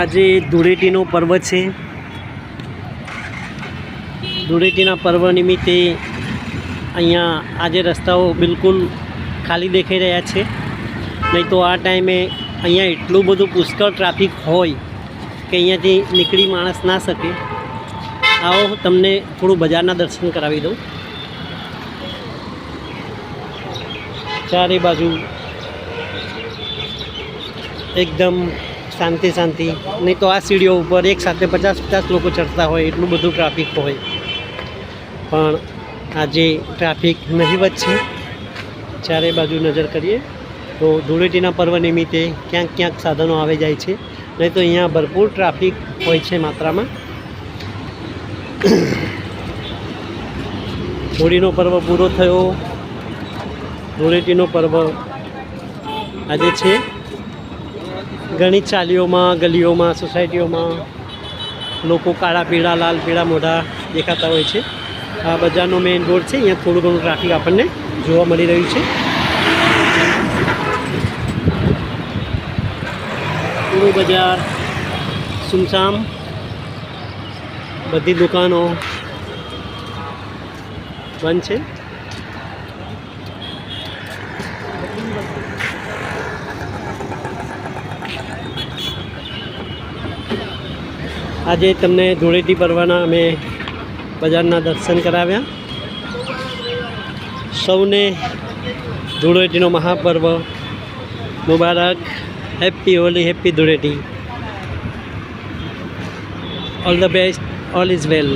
આજે ધૂળેટીનો પર્વ છે. ધૂળેટીના પર્વ નિમિત્તે અહીંયા આજે રસ્તાઓ બિલકુલ ખાલી દેખાઈ રહ્યા છે. નહીં તો આ ટાઈમે અહીંયા એટલું બધું પુષ્કળ ટ્રાફિક હોય કે અહીંયાથી નીકળી માણસ ના શકે. આવો, તમને થોડું બજારના દર્શન કરાવી દઉં. ચારે બાજુ એકદમ શાંતિ શાંતિ. નહીં તો આ સીડીઓ ઉપર એક સાથે પચાસ પચાસ લોકો ચડતા હોય, એટલું બધું ટ્રાફિક હોય. પણ આજે ટ્રાફિક નહીવત છે, ચારે બાજુ નજર કરીએ, તો ધૂળેટીના પર્વ નિમિત્તે ક્યાંક ક્યાંક સાધનો આવી જાય છે. નહીં તો અહીંયા ભરપૂર ટ્રાફિક હોય છે માત્રામાં. હોળીનો પર્વ પૂરો થયો. ધૂળેટીનો પર્વ આજે છે. ઘણી ચાલીઓમાં, ગલીઓમાં, સોસાયટીઓમાં લોકો કાળા, પીળા, લાલ, પીળા, મોઢા દેખાતા હોય છે. આ બજારનો મેઇન રોડ છે, અહીંયા થોડું ઘણું ટ્રાફિક આપણને જોવા મળી રહ્યું છે. પૂરું બજાર, સુમસામ, બધી દુકાનો બંધ છે. આજે તમને ધૂળેટી પર્વના અમે બજારના દર્શન કરાવ્યા. સૌને ધૂળેટીનો મહાપર્વ મુબારક. Happy Holi happy Dhuleti. All the best all is well